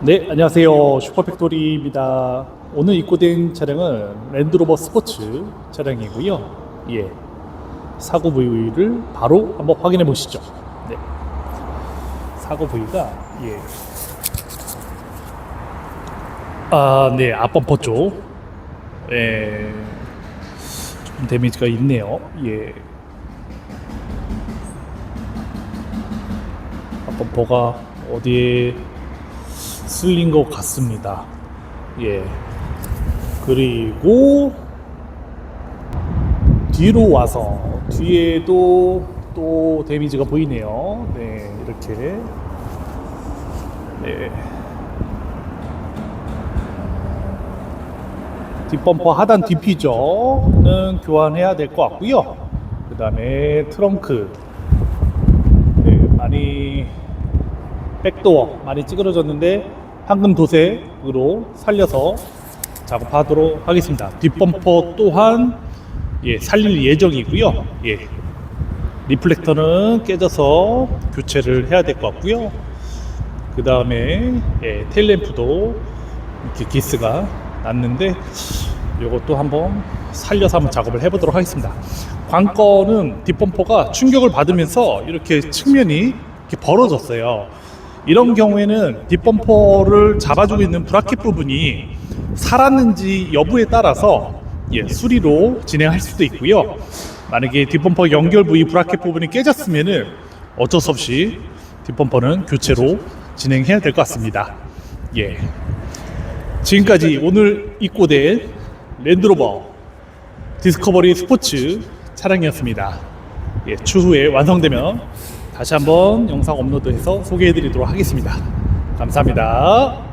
네, 안녕하세요. 슈퍼팩토리입니다. 오늘 입고된 차량은 랜드로버 스포츠 차량이고요. 예. 사고 부위를 바로 한번 확인해 보시죠. 네. 사고 부위가 예. 아, 네, 앞범퍼 쪽. 예. 좀 데미지가 있네요. 예. 앞범퍼가 어디에 쓸린 것 같습니다. 예. 그리고 뒤로 와서 뒤에도 또 데미지가 보이네요. 네, 이렇게. 네. 뒷범퍼 하단 디피저는 교환해야 될 것 같고요. 그 다음에 트렁크 네, 많이 백도어 많이 찌그러졌는데 황금 도색으로 살려서 작업하도록 하겠습니다. 뒷범퍼 또한 예, 살릴 예정이고요. 예. 리플렉터는 깨져서 교체를 해야 될 것 같고요. 그 다음에 예, 테일램프도 이렇게 기스가 났는데 이것도 한번 살려서 한번 작업을 해보도록 하겠습니다. 관건은 뒷범퍼가 충격을 받으면서 이렇게 측면이 이렇게 벌어졌어요. 이런 경우에는 뒷범퍼를 잡아주고 있는 브라켓 부분이 살았는지 여부에 따라서 예, 수리로 진행할 수도 있고요. 만약에 뒷범퍼 연결 부위 브라켓 부분이 깨졌으면은 어쩔 수 없이 뒷범퍼는 교체로 진행해야 될 것 같습니다. 예. 지금까지 오늘 입고된 랜드로버 디스커버리 스포츠 차량이었습니다. 예, 추후에 완성되면 다시 한번 영상 업로드해서 소개해 드리도록 하겠습니다. 감사합니다.